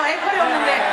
아, 애플이 없는데.